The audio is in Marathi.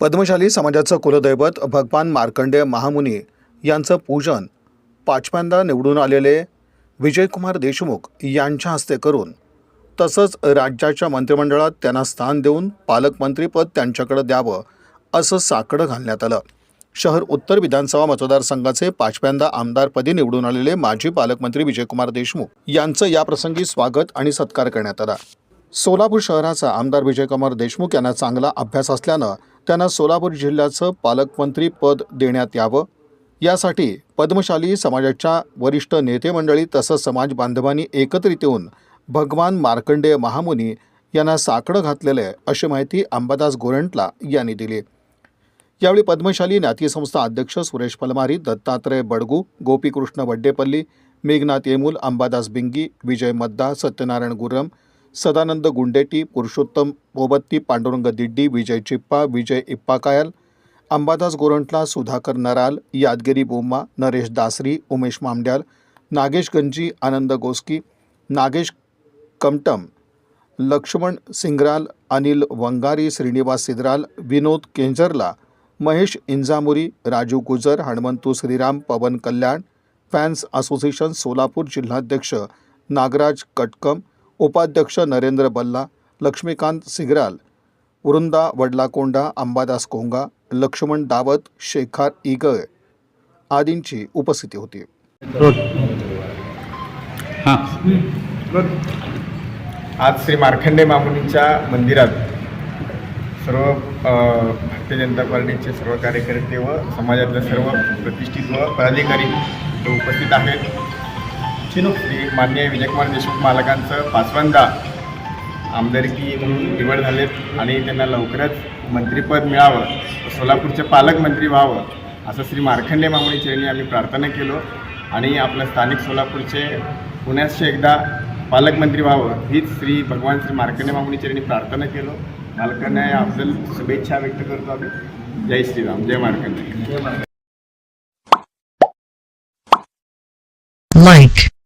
पद्मशाली समाजाचं कुलदैवत भगवान मार्कंडेय महामुनी यांचं पूजन पाचव्यांदा निवडून आलेले विजयकुमार देशमुख यांच्या हस्ते करून तसंच राज्याच्या मंत्रिमंडळात त्यांना स्थान देऊन पालकमंत्रीपद त्यांच्याकडे द्यावं असं साकडं घालण्यात आलं. शहर उत्तर विधानसभा मतदारसंघाचे पाचव्यांदा आमदारपदी निवडून आलेले माजी पालकमंत्री विजयकुमार देशमुख यांचं याप्रसंगी स्वागत आणि सत्कार करण्यात आला. सोलापूर शहराचा आमदार विजयकुमार देशमुख यांना चांगला अभ्यास असल्यानं त्यांना सोलापूर जिल्ह्याचं पालकमंत्री पद देण्यात यावं. यासाठी पद्मशाली समाजाच्या वरिष्ठ नेते मंडळी तसंच समाज बांधवांनी एकत्रित येऊन भगवान मार्कंडेय महामुनी यांना साकडं घातलेलं आहे अशी माहिती अंबादास गोरंटला यांनी दिली. यावेळी पद्मशाली ज्ञाती संस्था अध्यक्ष सुरेश पलमारी दत्तात्रय बडगू गोपीकृष्ण वड्डेपल्ली मेघनाथ येमूल अंबादास बिंगी विजय मद्दा सत्यनारायण गुरम सदानंद गुंडेटी पुरुषोत्तम मोबत्ती पांडुरंग दिड्डी विजय चिप्पा विजय इप्पाकायल अंबादास गोरंटला सुधाकर नराल यादगिरी बोम्मा नरेश दासरी उमेश मामड्याल नागेश गंजी आनंद गोस्की नागेश कमटम लक्ष्मण सिंगराल अनिल वंगारी श्रीनिवास सिद्राल विनोद केंजरला महेश इंजामुरी राजू गुजर हणमंतू श्रीराम पवन कल्याण फॅन्स असोसिएशन सोलापूर जिल्हाध्यक्ष नागराज कटकम उपाध्यक्ष नरेंद्र बल्ला लक्ष्मीकांत सिगराल वृंदा वडलाकोंडा अंबादास कोंगा लक्ष्मण दावत शेखार इगळ आदींची उपस्थिती होती. हां. आज श्री मार्खंडे मामुनीच्या मंदिरात सर्व भारतीय जनता पार्टीचे सर्व कार्यकर्ते व समाजातले सर्व प्रतिष्ठित व पदाधिकारी उपस्थित आहेत. श्री मान्य विजयकुमार देशमुख मालकांचं पाचव्यांदा आमदारकी म्हणून निवड झालेत आणि त्यांना लवकरच मंत्रिपद मिळावं सोलापूरचे पालकमंत्री व्हावं असं श्री मार्खंडे मामुनी चरणी आम्ही प्रार्थना केलो. आणि आपलं स्थानिक सोलापूरचे पुण्याचे एकदा पालकमंत्री व्हावं हीच श्री भगवान श्री मार्कंडे मामुनी चरणी प्रार्थना केलो. मालकांना याबद्दल शुभेच्छा व्यक्त करतो आम्ही. जय श्रीराम जय मार्कंडे like,